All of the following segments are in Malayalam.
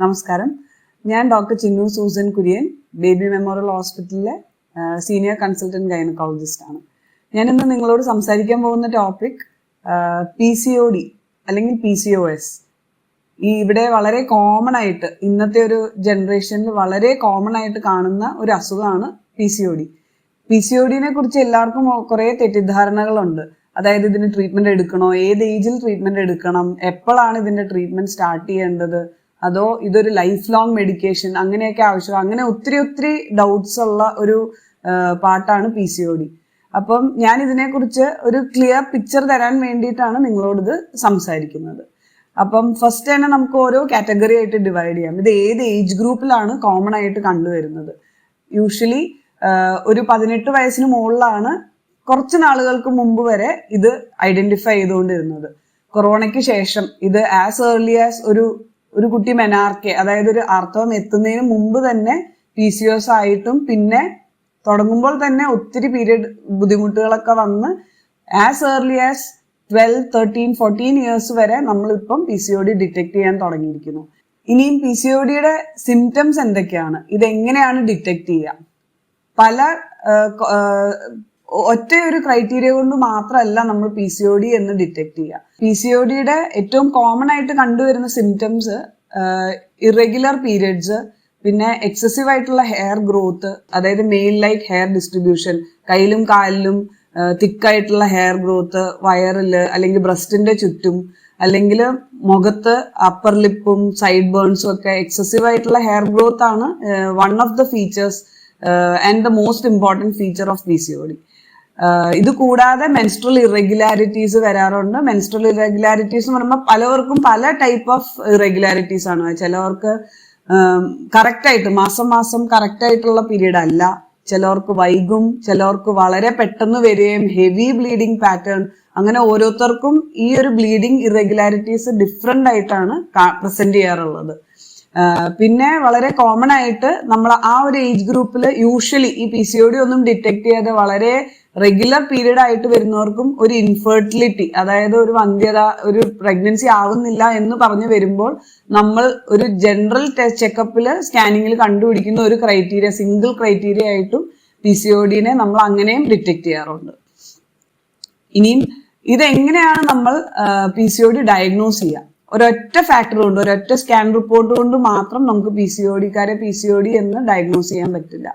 നമസ്കാരം. ഞാൻ doctor Chinnu Susan Kurian Baby Memorial ഹോസ്പിറ്റലിലെ സീനിയർ കൺസൾട്ടന്റ് ഗൈനക്കോളജിസ്റ്റ് ആണ്. ഞാൻ ഇന്ന് നിങ്ങളോട് സംസാരിക്കാൻ പോകുന്ന topic P C O D അല്ലെങ്കിൽ പി സി ഒ എസ് ഈ ഇവിടെ വളരെ കോമൺ ആയിട്ട് ഇന്നത്തെ ഒരു ജനറേഷനിൽ വളരെ കോമൺ ആയിട്ട് കാണുന്ന ഒരു അസുഖമാണ് P C O D P C O ഡിനെ കുറിച്ച് എല്ലാവർക്കും കുറേ തെറ്റിദ്ധാരണകളുണ്ട്. അതായത് ഇതിന് ട്രീറ്റ്മെന്റ് എടുക്കണോ ഏത് ഏജിൽ ട്രീറ്റ്മെന്റ് എടുക്കണം എപ്പോഴാണ് ഇതിന്റെ ട്രീറ്റ്മെന്റ് സ്റ്റാർട്ട് ചെയ്യേണ്ടത് അതോ ഇതൊരു ലൈഫ് ലോങ് മെഡിക്കേഷൻ അങ്ങനെയൊക്കെ ആവശ്യം. അങ്ങനെ ഒത്തിരി ഒത്തിരി ഡൗട്ട്സ് ഉള്ള ഒരു പാട്ടാണ് പി സി ഒ ഡി അപ്പം ഞാൻ ഇതിനെക്കുറിച്ച് ഒരു ക്ലിയർ പിക്ചർ തരാൻ വേണ്ടിയിട്ടാണ് നിങ്ങളോട് ഇത് സംസാരിക്കുന്നത്. അപ്പം ഫസ്റ്റ് തന്നെ നമുക്ക് ഓരോ കാറ്റഗറി ആയിട്ട് ഡിവൈഡ് ചെയ്യാം. ഇത് ഏത് ഏജ് ഗ്രൂപ്പിലാണ് കോമൺ ആയിട്ട് കണ്ടുവരുന്നത്? യൂഷ്വലി ഒരു പതിനെട്ട് വയസ്സിന് മുകളിലാണ് കുറച്ച് നാളുകൾക്ക് മുമ്പ് വരെ ഇത് ഐഡന്റിഫൈ ചെയ്തുകൊണ്ടിരുന്നത്. കൊറോണയ്ക്ക് ശേഷം ഇത് ആസ് ഏർലി ആസ് ഒരു ഒരു കുട്ടി മെനാർക്കെ അതായത് ഒരു ആർത്തവം എത്തുന്നതിന് മുമ്പ് തന്നെ പി സി ഒസ് ആയിട്ടും പിന്നെ തുടങ്ങുമ്പോൾ തന്നെ ഒത്തിരി പീരീഡ് ബുദ്ധിമുട്ടുകളൊക്കെ വന്ന് as early as twelve thirteen fourteen years വരെ നമ്മളിപ്പം P C O D detect ചെയ്യാൻ തുടങ്ങിയിരിക്കുന്നു. ഇനിയും പി സി ഒ ഡിയുടെ സിംറ്റംസ് എന്തൊക്കെയാണ്? ഇതെങ്ങനെയാണ് ഡിറ്റക്ട് ചെയ്യുക? പല ഒറ്റ ഒരു ക്രൈറ്റീരിയ കൊണ്ട് മാത്രമല്ല നമ്മൾ പി സി ഒ ഡി എന്ന് ഡിറ്റക്ട് ചെയ്യുക. പി സി ഒ ഡിയുടെ ഏറ്റവും കോമൺ ആയിട്ട് കണ്ടുവരുന്ന സിംറ്റംസ് ഇറഗുലർ പീരിയഡ്സ് പിന്നെ എക്സസീവ് ആയിട്ടുള്ള ഹെയർ ഗ്രോത്ത് അതായത് മെയിൽ ലൈക്ക് ഹെയർ ഡിസ്ട്രിബ്യൂഷൻ കയ്യിലും കാലിലും തിക്കായിട്ടുള്ള ഹെയർ ഗ്രോത്ത് വയറിൽ അല്ലെങ്കിൽ ബ്രസ്റ്റിന്റെ ചുറ്റും അല്ലെങ്കിൽ മുഖത്ത് അപ്പർ ലിപ്പും സൈഡ് ബേൺസും ഒക്കെ എക്സസീവ് ആയിട്ടുള്ള ഹെയർ ഗ്രോത്ത് ആണ് one of the features and the most important feature of P C O D ഇത് കൂടാതെ മെൻസ്ട്രൽ ഇറഗുലാരിറ്റീസ് വരാറുണ്ട്. മെൻസ്ട്രൽ ഇറഗുലാരിറ്റീസ് എന്ന് പറയുമ്പോൾ പലവർക്കും പല ടൈപ്പ് ഓഫ് ഇറഗുലാരിറ്റീസ് ആണ്. ചിലവർക്ക് കറക്റ്റ് ആയിട്ട് മാസം മാസം കറക്റ്റ് ആയിട്ടുള്ള പീരീഡ് അല്ല. ചിലവർക്ക് വൈകും ചിലവർക്ക് വളരെ പെട്ടെന്ന് വരികയും ഹെവി ബ്ലീഡിങ് പാറ്റേൺ അങ്ങനെ ഓരോരുത്തർക്കും ഈ ഒരു ബ്ലീഡിങ് ഇറഗുലാരിറ്റീസ് ഡിഫറെന്റ് ആയിട്ടാണ് പ്രസന്റ് ചെയ്യാറുള്ളത്. പിന്നെ വളരെ കോമൺ ആയിട്ട് നമ്മൾ ആ ഒരു ഏജ് ഗ്രൂപ്പിൽ യൂഷ്വലി ഈ പി സി ഒ ഡി ഒന്നും ഡിറ്റക്ട് ചെയ്യാതെ വളരെ റെഗുലർ പീരീഡ് ആയിട്ട് വരുന്നവർക്കും ഒരു ഇൻഫെർട്ടിലിറ്റി അതായത് ഒരു വന്ധ്യത ഒരു പ്രഗ്നൻസി ആവുന്നില്ല എന്ന് പറഞ്ഞു വരുമ്പോൾ നമ്മൾ ഒരു ജനറൽ ടെസ്റ്റ് ചെക്കപ്പിൽ സ്കാനിങ്ങിൽ കണ്ടുപിടിക്കുന്ന ഒരു ക്രൈറ്റീരിയ സിംഗിൾ ക്രൈറ്റീരിയ ആയിട്ടും പി സി ഒ ഡിനെ നമ്മൾ അങ്ങനെയും ഡിറ്റക്ട് ചെയ്യാറുണ്ട്. ഇനിയും ഇതെങ്ങനെയാണ് നമ്മൾ P C O D diagnose ചെയ്യുക? ഒരൊറ്റ ഫാക്ടർ കൊണ്ട് ഒരൊറ്റ സ്കാൻ റിപ്പോർട്ട് കൊണ്ട് മാത്രം നമുക്ക് പി സി ഒ ഡിക്കാരെ പി സി ഒ ഡി എന്ന് ഡയഗ്നോസ് ചെയ്യാൻ പറ്റില്ല.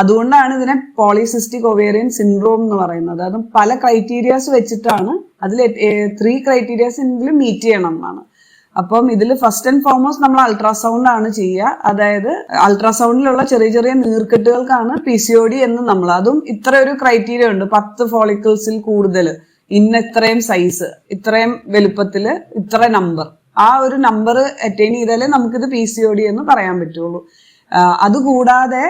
അതുകൊണ്ടാണ് ഇതിനെ പോളിസിസ്റ്റിക് ഒവേറിയൻ സിൻഡ്രോം എന്ന് പറയുന്നത്. അതായത് പല ക്രൈറ്റീരിയാസ് വെച്ചിട്ടാണ് അതിൽ ത്രീ ക്രൈറ്റീരിയാസ് എങ്കിലും മീറ്റ് ചെയ്യണം എന്നാണ് അപ്പം ഇതിൽ ഫസ്റ്റ് ആൻഡ് ഫോർമോസ്റ്റ് നമ്മൾ അൾട്രാസൗണ്ട് ആണ് ചെയ്യുക. അതായത് അൾട്രാസൗണ്ടിലുള്ള ചെറിയ ചെറിയ നീർക്കെട്ടുകൾക്കാണ് പി സി ഒ ഡി എന്ന് നമ്മൾ അതും ഇത്ര ഒരു ക്രൈറ്റീരിയ ഉണ്ട്. പത്ത് ഫോളിക്കിൾസിൽ കൂടുതൽ ഇന്ന ഇത്രയും സൈസ് ഇത്രയും വലുപ്പത്തിൽ ഇത്ര നമ്പർ ആ ഒരു നമ്പർ അറ്റൈൻ ചെയ്താലേ നമുക്കിത് പി സി ഒ ഡി എന്ന് പറയാൻ പറ്റുള്ളൂ. അതുകൂടാതെ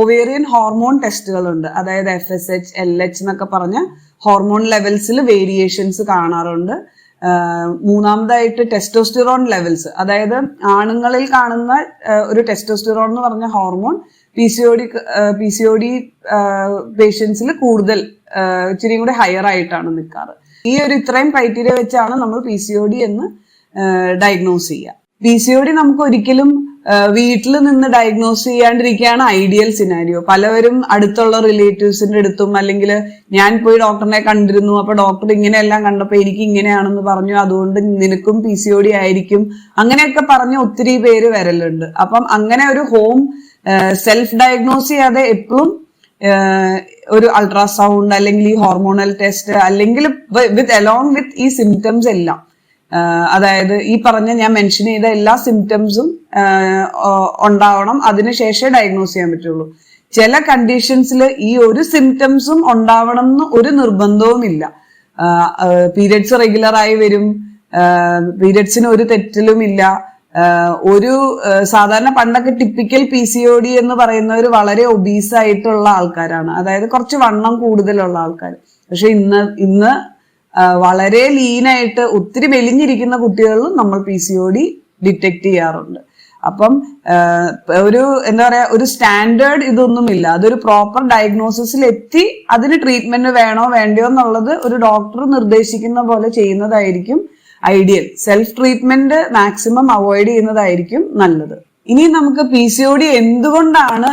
ഒവേറിയൻ ഹോർമോൺ ടെസ്റ്റുകളുണ്ട് അതായത് F S H L H എന്നൊക്കെ പറഞ്ഞ ഹോർമോൺ ലെവൽസിൽ വേരിയേഷൻസ് കാണാറുണ്ട്. മൂന്നാമതായിട്ട് ടെസ്റ്റോസ്റ്റിറോൺ ലെവൽസ് അതായത് ആണുങ്ങളിൽ കാണുന്ന ഒരു ടെസ്റ്റോസ്റ്റിറോൺ എന്ന് പറഞ്ഞ hormone P C O D P C O D പേഷ്യൻസിൽ കൂടുതൽ ഇച്ചിരി കൂടി ഹയർ ആയിട്ടാണ് നിൽക്കാറ്. ഈ ഒരു ഇത്രയും ക്രൈറ്റീരിയ വെച്ചാണ് നമ്മൾ പി സി ഒ ഡി എന്ന് ഡയഗ്നോസ് ചെയ്യുക. പി സി ഒ ഡി നമുക്ക് ഒരിക്കലും വീട്ടിൽ നിന്ന് ഡയഗ്നോസ് ചെയ്യാണ്ടിരിക്കുകയാണ് ഐഡിയൽ സിനാരിയോ പലവരും അടുത്തുള്ള റിലേറ്റീവ്സിന്റെ അടുത്തും അല്ലെങ്കിൽ ഞാൻ പോയി ഡോക്ടറിനെ കണ്ടിരുന്നു അപ്പൊ ഡോക്ടർ ഇങ്ങനെയെല്ലാം കണ്ടപ്പോൾ എനിക്ക് ഇങ്ങനെയാണെന്ന് പറഞ്ഞു. അതുകൊണ്ട് നിനക്കും പി സി ഒ ഡി ആയിരിക്കും. അങ്ങനെയൊക്കെ പറഞ്ഞ് ഒത്തിരി പേര് വരലുണ്ട്. അപ്പം അങ്ങനെ ഒരു ഹോം സെൽഫ് ഡയഗ്നോസ് ചെയ്യാതെ എപ്പോഴും ഒരു അൾട്രാസൗണ്ട് അല്ലെങ്കിൽ ഈ ഹോർമോണൽ ടെസ്റ്റ് അല്ലെങ്കിൽ വിത്ത് അലോങ് വിത്ത് ഈ സിംറ്റംസ് എല്ലാം. അതായത് ഈ പറഞ്ഞ ഞാൻ മെൻഷൻ ചെയ്ത എല്ലാ സിംറ്റംസും ഉണ്ടാവണം. അതിനുശേഷമേ ഡയഗ്നോസ് ചെയ്യാൻ പറ്റുള്ളൂ. ചില കണ്ടീഷൻസിൽ ഈ ഒരു സിംറ്റംസും ഉണ്ടാവണം എന്ന് ഒരു നിർബന്ധവും ഇല്ല. പീരിയഡ്സ് റെഗുലർ ആയി വരും. പീരിയഡ്സിന് ഒരു തെറ്റിലും ഇല്ല. ഒരു സാധാരണ പണ്ടൊക്കെ typical P C O D എന്ന് പറയുന്നവർ വളരെ ഒബീസ് ആയിട്ടുള്ള ആൾക്കാരാണ്. അതായത് കുറച്ച് വണ്ണം കൂടുതലുള്ള ആൾക്കാർ പക്ഷെ ഇന്ന് ഇന്ന് വളരെ ലീനായിട്ട് ഒത്തിരി മെലിഞ്ഞിരിക്കുന്ന കുട്ടികളിലും നമ്മൾ P C O D detect ചെയ്യാറുണ്ട്. അപ്പം ഒരു എന്താ പറയാ ഒരു സ്റ്റാൻഡേർഡ് ഇതൊന്നുമില്ല. അതൊരു പ്രോപ്പർ ഡയഗ്നോസിസിൽ എത്തി അതിന് ട്രീറ്റ്മെന്റ് വേണോ വേണ്ടയോ എന്നുള്ളത് ഒരു ഡോക്ടർ നിർദ്ദേശിക്കുന്ന പോലെ ചെയ്യുന്നതായിരിക്കും ideal. Self treatment maximum avoid ചെയ്യുന്നതായിരിക്കും നല്ലത്. ഇനി നമുക്ക് പി സി ഒ ഡി എന്തുകൊണ്ടാണ്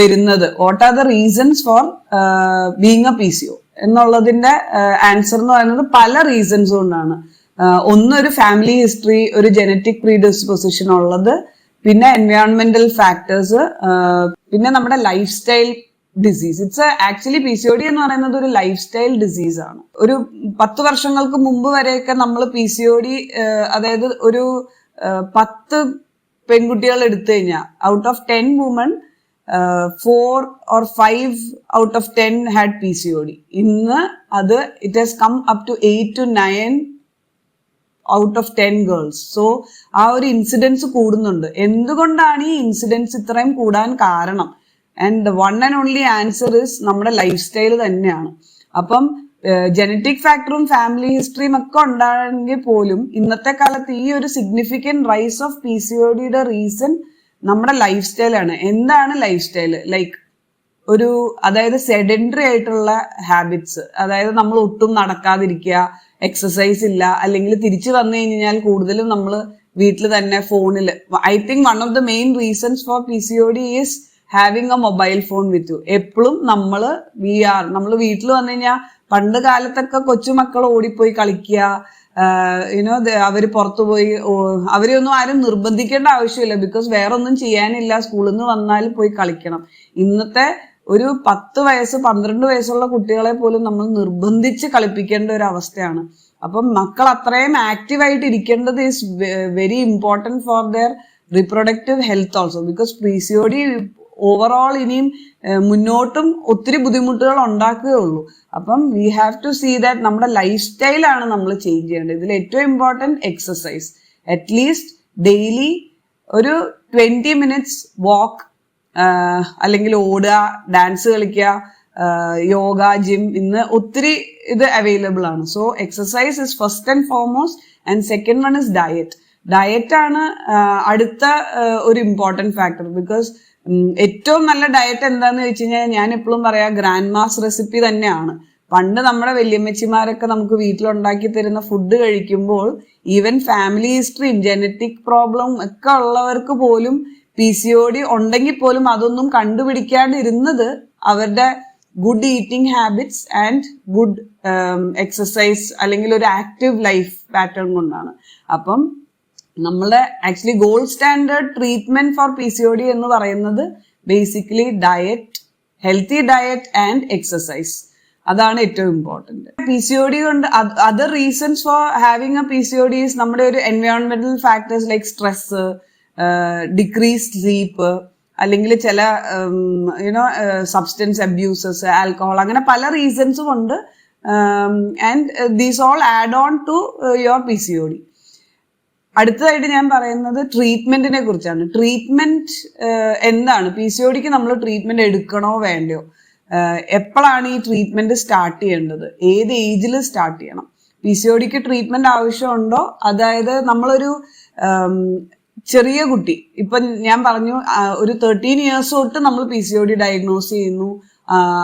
വരുന്നത്? What are the reasons for being a P C O എന്നുള്ളതിന്റെ ആൻസർ എന്ന് പറയുന്നത് പല റീസൺസ് കൊണ്ടാണ്. ഒന്നൊരു ഫാമിലി ഹിസ്റ്ററി ഒരു ജനറ്റിക് പ്രീഡിസ്പൊസിഷൻ ഉള്ളത് പിന്നെ എൻവയോൺമെന്റൽ ഫാക്ടേഴ്സ് പിന്നെ നമ്മുടെ life style disease it's actually P C O D എന്ന് പറയുന്നത് ഒരു ലൈഫ് സ്റ്റൈൽ ഡിസീസ് ആണ്. ഒരു പത്ത് വർഷങ്ങൾക്ക് മുമ്പ് വരെയൊക്കെ നമ്മൾ പി സി ഒ ഡി അതായത് ഒരു പത്ത് പെൺകുട്ടികൾ എടുത്തു കഴിഞ്ഞാൽ out of ten women four or five out of ten had P C O D ഇന്ന് അത് it has come up to eight to nine out of ten girls so ആ ഒരു ഇൻസിഡൻസ് കൂടുന്നുണ്ട്. എന്തുകൊണ്ടാണ് ഈ ഇൻസിഡൻസ് ഇത്രയും കൂടാൻ കാരണം? And one and only answer is നമ്മുടെ ലൈഫ് സ്റ്റൈൽ തന്നെയാണ്. അപ്പം ജനറ്റിക് ഫാക്ടറും ഫാമിലി ഹിസ്റ്ററിയും ഒക്കെ ഉണ്ടാകെങ്കിൽ പോലും ഇന്നത്തെ കാലത്ത് ഈ ഒരു significant rise of P C O ഡിയുടെ റീസൺ നമ്മുടെ ലൈഫ് സ്റ്റൈലാണ് എന്താണ് ലൈഫ് സ്റ്റൈൽ ലൈക്ക് ഒരു അതായത് സെഡൻഡറി ആയിട്ടുള്ള ഹാബിറ്റ്സ് അതായത് നമ്മൾ ഒട്ടും നടക്കാതിരിക്കുക എക്സസൈസ് ഇല്ല അല്ലെങ്കിൽ തിരിച്ചു വന്നു കഴിഞ്ഞാൽ കൂടുതലും നമ്മൾ വീട്ടിൽ തന്നെ ഫോണിൽ I think one of the main reasons for P C O D is having a mobile phone with you എപ്പോഴും നമ്മൾ വി ആർ നമ്മൾ വീട്ടിൽ വന്നു കഴിഞ്ഞാൽ പണ്ട് കാലത്തൊക്കെ കൊച്ചുമക്കൾ ഓടിപ്പോയി കളിക്കുക യുനോ അവർ പുറത്തു പോയി അവരെ ഒന്നും ആരും നിർബന്ധിക്കേണ്ട ആവശ്യമില്ല. ബിക്കോസ് വേറെ ഒന്നും ചെയ്യാനില്ല. സ്കൂളിൽ നിന്ന് വന്നാൽ പോയി കളിക്കണം. ഇന്നത്തെ ഒരു പത്ത് വയസ്സ് പന്ത്രണ്ട് വയസ്സുള്ള കുട്ടികളെ പോലും നമ്മൾ നിർബന്ധിച്ച് കളിപ്പിക്കേണ്ട ഒരു അവസ്ഥയാണ്. അപ്പം മക്കൾ അത്രയും ആക്റ്റീവായിട്ട് ഇരിക്കേണ്ടത് is very important for their reproductive health also because PCOD overall ഇനിയും മുന്നോട്ടും ഒത്തിരി ബുദ്ധിമുട്ടുകൾ ഉണ്ടാക്കുകയുള്ളൂ അപ്പം we have to see that നമ്മുടെ ലൈഫ് സ്റ്റൈലാണ് നമ്മൾ ചേഞ്ച് ചെയ്യേണ്ടത്. ഇതിൽ ഏറ്റവും important exercise at least daily ഒരു ട്വന്റി മിനിറ്റ്സ് വാക്ക് അല്ലെങ്കിൽ ഓടുക ഡാൻസ് കളിക്കുക യോഗ ജിം ഇന്ന് ഒത്തിരി ഇത് അവൈലബിൾ ആണ്. So exercise is first and foremost and second one is diet diet ആണ് അടുത്ത ഒരു ഇമ്പോർട്ടന്റ് ഫാക്ടർ ബിക്കോസ് ഏറ്റവും നല്ല ഡയറ്റ് എന്താന്ന് വെച്ച് കഴിഞ്ഞാൽ ഞാൻ എപ്പോഴും പറയാ ഗ്രാൻഡ് മാസ് റെസിപ്പി തന്നെയാണ്. പണ്ട് നമ്മുടെ വല്യമ്മച്ചിമാരൊക്കെ നമുക്ക് വീട്ടിലുണ്ടാക്കി തരുന്ന ഫുഡ് കഴിക്കുമ്പോൾ ഈവൻ ഫാമിലി ഹിസ്റ്ററിയും ജനറ്റിക് പ്രോബ്ലം ഒക്കെ ഉള്ളവർക്ക് പോലും പി സി ഒ ഡി ഉണ്ടെങ്കിൽ പോലും അതൊന്നും കണ്ടുപിടിക്കാണ്ടിരുന്നത് അവരുടെ good eating habits and good exercise അല്ലെങ്കിൽ ഒരു ആക്റ്റീവ് ലൈഫ് പാറ്റേൺ കൊണ്ടാണ്. അപ്പം നമ്മളുടെ actually gold standard treatment for P C O D എന്ന് പറയുന്നത് basically diet healthy diet and exercise അതാണ് ഏറ്റവും important P C O D കൊണ്ട് other reasons for having a P C O D നമ്മുടെ ഒരു എൻവയോൺമെന്റൽ factors like stress decrease sleep അല്ലെങ്കിൽ ചില യുനോ സബ്സ്റ്റൻസ് അബ്യൂസസ് ആൽക്കഹോൾ അങ്ങനെ പല റീസൺസും ഉണ്ട് and these all add on to your P C O D അടുത്തതായിട്ട് ഞാൻ പറയുന്നത് ട്രീറ്റ്മെന്റിനെ കുറിച്ചാണ്. ട്രീറ്റ്മെന്റ് എന്താണ്? പി സി ഒടിക്ക് നമ്മൾ ട്രീറ്റ്മെന്റ് എടുക്കണോ വേണ്ടയോ? എപ്പോഴാണ് ഈ ട്രീറ്റ്മെന്റ് സ്റ്റാർട്ട് ചെയ്യേണ്ടത്? ഏത് ഏജിൽ സ്റ്റാർട്ട് ചെയ്യണം? പി സി ഒടിക്ക് ട്രീറ്റ്മെന്റ് ആവശ്യമുണ്ടോ? അതായത് നമ്മളൊരു ചെറിയ കുട്ടി. ഇപ്പൊ ഞാൻ പറഞ്ഞു ഒരു തേർട്ടീൻ ഇയേഴ്സ് തൊട്ട് നമ്മൾ P C O D diagnose ചെയ്യുന്നു.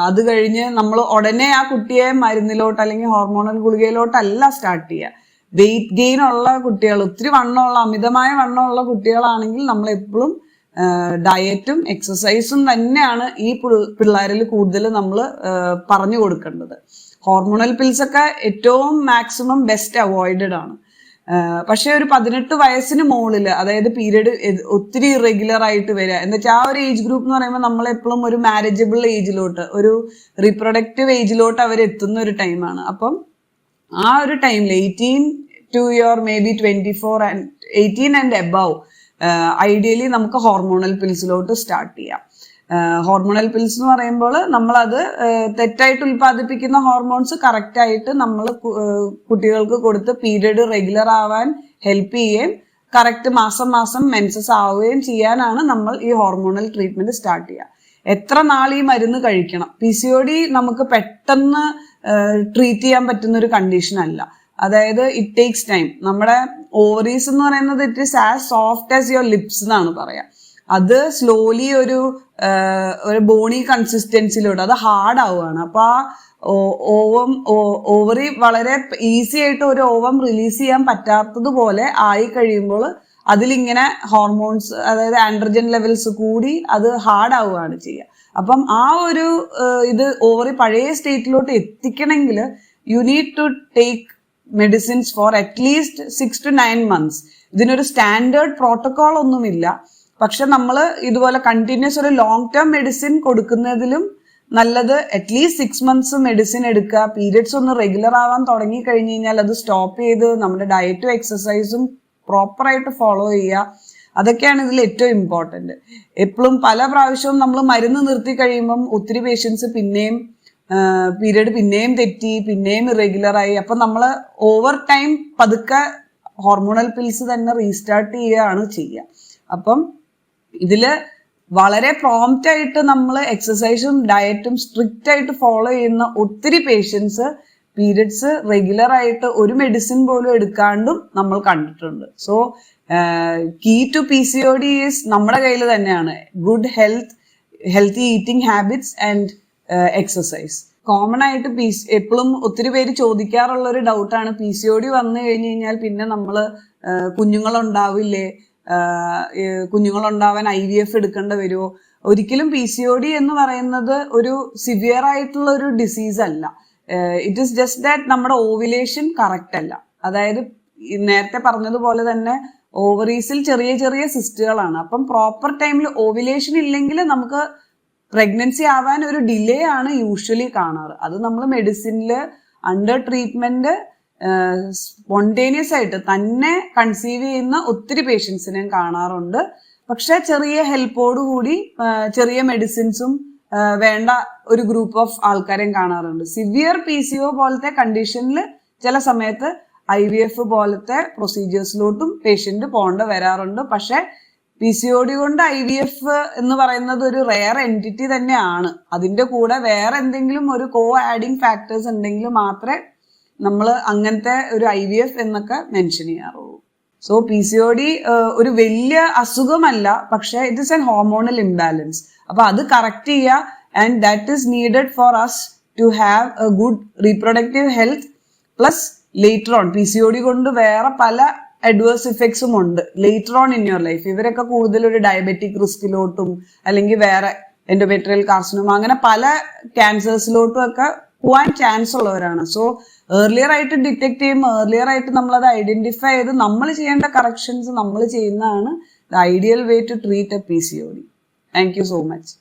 അത് കഴിഞ്ഞ് നമ്മൾ ഉടനെ ആ കുട്ടിയെ മരുന്നിലോട്ട് അല്ലെങ്കിൽ ഹോർമോണൽ ഗുളികയിലോട്ടല്ല സ്റ്റാർട്ട് ചെയ്യുക. വെയിറ്റ് ഗെയിൻ ഉള്ള കുട്ടികൾ ഒത്തിരി വണ്ണമുള്ള അമിതമായ വണ്ണമുള്ള കുട്ടികളാണെങ്കിൽ നമ്മൾ എപ്പോഴും ഡയറ്റും എക്സസൈസും തന്നെയാണ് ഈ പിള്ളേരിൽ കൂടുതൽ നമ്മൾ പറഞ്ഞു കൊടുക്കേണ്ടത്. ഹോർമോണൽ പിൽസ് ഒക്കെ ഏറ്റവും മാക്സിമം ബെസ്റ്റ് അവോയ്ഡഡ് ആണ്. പക്ഷെ ഒരു പതിനെട്ട് വയസ്സിന് മുകളിൽ അതായത് പീരീഡ് ഒത്തിരി ഇറഗുലർ ആയിട്ട് വരിക എന്ന് വെച്ചാൽ ആ ഒരു ഏജ് ഗ്രൂപ്പ് എന്ന് പറയുമ്പോൾ നമ്മൾ എപ്പോഴും ഒരു മാരേജബിൾ ഏജിലോട്ട് ഒരു റീപ്രൊഡക്റ്റീവ് ഏജിലോട്ട് അവർ എത്തുന്ന ഒരു ടൈമാണ് അപ്പം ആ ഒരു ടൈമിൽ eighteen to your maybe twenty four and eighteen and above ideally നമുക്ക് ഹോർമോണൽ പിൽസിലോട്ട് സ്റ്റാർട്ട് ചെയ്യാം. ഹോർമോണൽ പിൽസ് എന്ന് പറയുമ്പോൾ നമ്മളത് തെറ്റായിട്ട് ഉൽപ്പാദിപ്പിക്കുന്ന ഹോർമോൺസ് കറക്റ്റ് ആയിട്ട് നമ്മൾ കുട്ടികൾക്ക് കൊടുത്ത് പീരീഡ് റെഗുലർ ആവാൻ ഹെൽപ്പ് ചെയ്യുകയും കറക്റ്റ് മാസം മാസം മെൻസസ് ആവുകയും ചെയ്യാനാണ് നമ്മൾ ഈ ഹോർമോണൽ ട്രീറ്റ്മെന്റ് സ്റ്റാർട്ട് ചെയ്യുക. എത്ര നാൾ ഈ മരുന്ന് കഴിക്കണം? പി സി ഒ ഡി നമുക്ക് പെട്ടെന്ന് ട്രീറ്റ് ചെയ്യാൻ പറ്റുന്ന ഒരു കണ്ടീഷൻ അല്ല. അതായത് ഇറ്റ് ടേക്സ് ടൈം നമ്മുടെ ഓവറീസ് എന്ന് പറയുന്നത് it is as soft as your lips എന്നാണ് പറയാ. അത് സ്ലോലി ഒരു ഒരു ബോണി കൺസിസ്റ്റൻസിലൂടെ അത് ഹാർഡ് ആവുകയാണ്. അപ്പൊ ആ ഓവം ഓവറി വളരെ ഈസി ആയിട്ട് ഒരു ഓവം റിലീസ് ചെയ്യാൻ പറ്റാത്തതുപോലെ ആയി കഴിയുമ്പോൾ അതിലിങ്ങനെ ഹോർമോൺസ് അതായത് ആൻഡ്രജൻ ലെവൽസ് കൂടി അത് ഹാർഡ് ആവുകയാണ് ചെയ്യുക. അപ്പം ആ ഒരു ഇത് ഓവറി പഴയ സ്റ്റേറ്റിലോട്ട് എത്തിക്കണമെങ്കിൽ you need to take medicines for at least six to nine months ഇതിനൊരു സ്റ്റാൻഡേർഡ് പ്രോട്ടോകോൾ ഒന്നുമില്ല. പക്ഷെ നമ്മൾ ഇതുപോലെ കണ്ടിന്യൂസ് ഒരു ലോങ് ടേം മെഡിസിൻ കൊടുക്കുന്നതിലും നല്ലത് at least six months medicine എടുക്കുക. പീരിയഡ്സ് ഒന്ന് റെഗുലർ ആവാൻ തുടങ്ങി കഴിഞ്ഞ് കഴിഞ്ഞാൽ അത് സ്റ്റോപ്പ് ചെയ്ത് നമ്മുടെ ഡയറ്റും എക്സസൈസും പ്രോപ്പറായിട്ട് ഫോളോ ചെയ്യുക. അതൊക്കെയാണ് ഇതിൽ ഏറ്റവും ഇമ്പോർട്ടന്റ് എപ്പോഴും പല പ്രാവശ്യവും നമ്മൾ മരുന്ന് നിർത്തി കഴിയുമ്പം ഒത്തിരി പേഷ്യൻസ് പിന്നെയും പീരീഡ് പിന്നെയും തെറ്റി പിന്നെയും ഇറഗുലറായി അപ്പം നമ്മൾ ഓവർ ടൈം പതുക്കെ ഹോർമോണൽ പിൽസ് തന്നെ റീസ്റ്റാർട്ട് ചെയ്യുകയാണ് ചെയ്യുക. അപ്പം ഇതിൽ വളരെ പ്രോംപ്റ്റ് ആയിട്ട് നമ്മൾ എക്സസൈസും ഡയറ്റും സ്ട്രിക്റ്റ് ആയിട്ട് ഫോളോ ചെയ്യുന്ന ഒത്തിരി പേഷ്യൻസ് പീരിയഡ്സ് റെഗുലർ ആയിട്ട് ഒരു മെഡിസിൻ പോലും എടുക്കാണ്ടും നമ്മൾ കണ്ടിട്ടുണ്ട്. So key to P C O D is നമ്മുടെ കയ്യിൽ തന്നെയാണ്. Good health healthy eating habits and exercise common ആയിട്ട് പി എപ്പോഴും ഒത്തിരി പേര് ചോദിക്കാറുള്ള ഒരു ഡൗട്ടാണ് പി സി ഒ ഡി വന്നു കഴിഞ്ഞ് കഴിഞ്ഞാൽ പിന്നെ നമ്മൾ കുഞ്ഞുങ്ങളുണ്ടാവില്ലേ? കുഞ്ഞുങ്ങളുണ്ടാവാൻ ഐ വി എഫ് എടുക്കേണ്ട വരുമോ? ഒരിക്കലും പി സി ഒ ഡി എന്ന് പറയുന്നത് ഒരു സിവിയർ ആയിട്ടുള്ള ഒരു ഡിസീസ് അല്ല ഇറ്റ് ഇസ് ജസ്റ്റ് ദാറ്റ് നമ്മുടെ ഓവിലേഷൻ കറക്റ്റ് അല്ല. അതായത് നേരത്തെ പറഞ്ഞതുപോലെ തന്നെ ഓവറീസിൽ ചെറിയ ചെറിയ സിസ്റ്റുകളാണ് അപ്പം പ്രോപ്പർ ടൈമിൽ ഓവിലേഷൻ ഇല്ലെങ്കിൽ നമുക്ക് പ്രഗ്നൻസി ആവാൻ ഒരു ഡിലേ ആണ് യൂഷ്വലി കാണാറ്. അത് നമ്മൾ മെഡിസിനിൽ അണ്ടർ ട്രീറ്റ്മെന്റ് സ്പോണ്ടേനിയസ് ആയിട്ട് തന്നെ കൺസീവ് ചെയ്യുന്ന ഒത്തിരി പേഷ്യൻസിനെയും കാണാറുണ്ട്. പക്ഷെ ചെറിയ ഹെൽപ്പോട് കൂടി ചെറിയ മെഡിസിൻസും വേണ്ട ഒരു ഗ്രൂപ്പ് ഓഫ് ആൾക്കാരെയും കാണാറുണ്ട്. സിവിയർ പി സി ഒ പോലത്തെ കണ്ടീഷനിൽ ചില സമയത്ത് ഐ വി എഫ് പോലത്തെ പ്രൊസീജിയേഴ്സിലോട്ടും പേഷ്യന്റ് പോകേണ്ട വരാറുണ്ട്. പക്ഷെ പി സി ഒ ഡി കൊണ്ട് ഐ വി എഫ് എന്ന് പറയുന്നത് ഒരു റെയർ എന്റിറ്റി തന്നെയാണ്. അതിന്റെ കൂടെ വേറെ എന്തെങ്കിലും ഒരു കോ ആഡിങ് ഫാക്ടേഴ്സ് ഉണ്ടെങ്കിൽ മാത്രമേ നമ്മൾ അങ്ങനത്തെ ഒരു ഐ വി എഫ് എന്നൊക്കെ മെൻഷൻ ചെയ്യാറുള്ളൂ. So P C O D ഒരു വലിയ അസുഖമല്ല പക്ഷെ it is an hormonal imbalance അപ്പൊ അത് കറക്റ്റ് ചെയ്യുക and that is needed for us to have a good reproductive health plus later on P C O D കൊണ്ട് വേറെ പല അഡ്വേഴ്സ് ഇഫക്ട്സും ഉണ്ട്. Later on in your life ഇവരൊക്കെ കൂടുതൽ ഒരു ഡയബറ്റിക് റിസ്കിലോട്ടും അല്ലെങ്കിൽ വേറെ എൻഡോമെട്രിയൽ കാർസിനും അങ്ങനെ പല ക്യാൻസേഴ്സിലോട്ടും ഒക്കെ പോവാൻ ചാൻസ് ഉള്ളവരാണ്. സോ ഏർലിയർ ആയിട്ട് ഡിറ്റക്ട് ചെയ്യുമ്പോൾ ഏർലിയർ ആയിട്ട് നമ്മൾ അത് ഐഡന്റിഫൈ ചെയ്ത് നമ്മൾ ചെയ്യേണ്ട കറക്ഷൻസ് നമ്മൾ ചെയ്യുന്നതാണ് the ideal way to treat a P C O D thank you so much